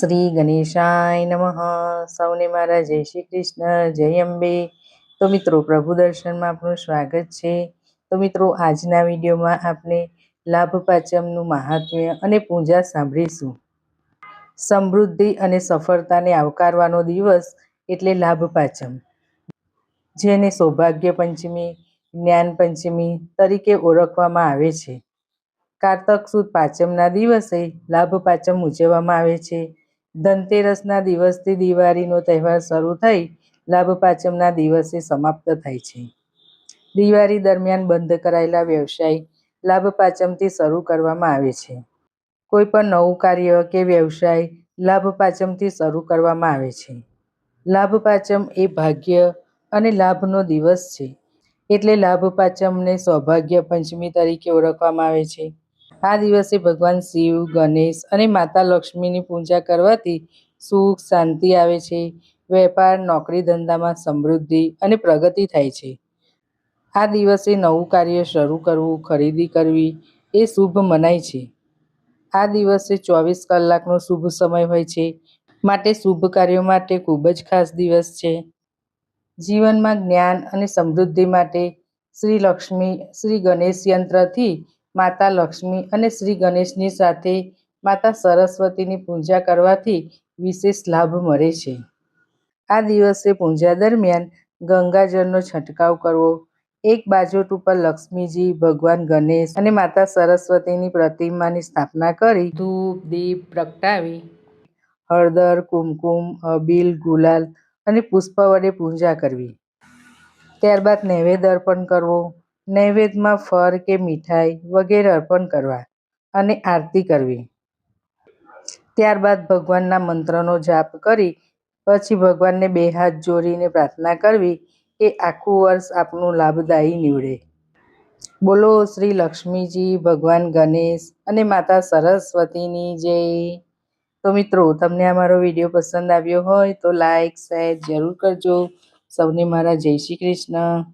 શ્રી ગણેશાય નમઃ. સૌને મારા જય શ્રી કૃષ્ણ, જય અંબે. તો મિત્રો, પ્રભુ દર્શનમાં આપનું સ્વાગત છે. તો મિત્રો, આજના વિડીયોમાં આપણે લાભ પાંચમનું મહાત્મ્ય અને પૂજા સાંભળીશું. સમૃદ્ધિ અને સફળતાને આવકારવાનો દિવસ એટલે લાભ પાંચમ. જેને સૌભાગ્ય પંચમી, જ્ઞાન પંચમી તરીકે ઓળખવામાં આવે છે. કારતક સુદ પાંચમના દિવસે લાભ પાંચમ ઉજવવામાં આવે છે. ધનતેરસના દિવસથી દિવાળીનો તહેવાર શરૂ થઈ લાભ પાંચમના દિવસે સમાપ્ત થાય છે. દિવાળી દરમિયાન બંધ કરાયેલા વ્યવસાય લાભ પાંચમથી શરૂ કરવામાં આવે છે. કોઈ પણ નવું કાર્ય કે વ્યવસાય લાભ પાંચમથી શરૂ કરવામાં આવે છે. લાભ પાંચમ એ ભાગ્ય અને લાભનો દિવસ છે. એટલે લાભ પાંચમને સૌભાગ્ય પંચમી તરીકે ઓળખવામાં આવે છે. આ દિવસે ભગવાન શિવ, ગણેશ અને માતા લક્ષ્મીની પૂજા કરવાથી સુખ, શાંતિ આવે છે. વેપાર, નોકરી ધંધામાં સમૃદ્ધિ અને પ્રગતિ થાય છે. આ દિવસે નવું કાર્ય શરૂ કરવું, ખરીદી કરવી એ શુભ મનાય છે. આ દિવસે ચોવીસ કલાકનો શુભ સમય હોય છે. માટે શુભ કાર્યો માટે ખૂબ જ ખાસ દિવસ છે. જીવનમાં જ્ઞાન અને સમૃદ્ધિ માટે શ્રી લક્ષ્મી, શ્રી ગણેશ યંત્રથી માતા લક્ષ્મી અને શ્રી ગણેશની સાથે માતા સરસ્વતીની પૂજા કરવાથી વિશેષ લાભ મળે છે. આ દિવસે પૂજા દરમિયાન ગંગાજળનો છંટકાવ કરવો, એક બાજોટ ઉપર લક્ષ્મીજી, ભગવાન ગણેશ અને માતા સરસ્વતીની પ્રતિમાની સ્થાપના કરી ધૂપ, દીપ પ્રગટાવી હળદર, કુમકુમ, અબીલ, ગુલાલ અને પુષ્પ વડે પૂજા કરવી. ત્યારબાદ નૈવેદ્ય અર્પણ કરવો નૈવેદ્યમાં ફળ કે મીઠાઈ વગેરે અર્પણ કરવા અને આરતી કરવી. ત્યારબાદ ભગવાનના મંત્રનો જાપ કરી, પછી ભગવાનને બે હાથ જોડીને પ્રાર્થના કરવી કે આખું વર્ષ આપનું લાભદાયી નીવડે. બોલો શ્રી લક્ષ્મીજી, ભગવાન ગણેશ અને માતા સરસ્વતીની જય. તો મિત્રો, તમને આ મારો વીડિયો પસંદ આવ્યો હોય તો લાઈક, શેર જરૂર કરજો. સૌને મારા જય શ્રી કૃષ્ણ.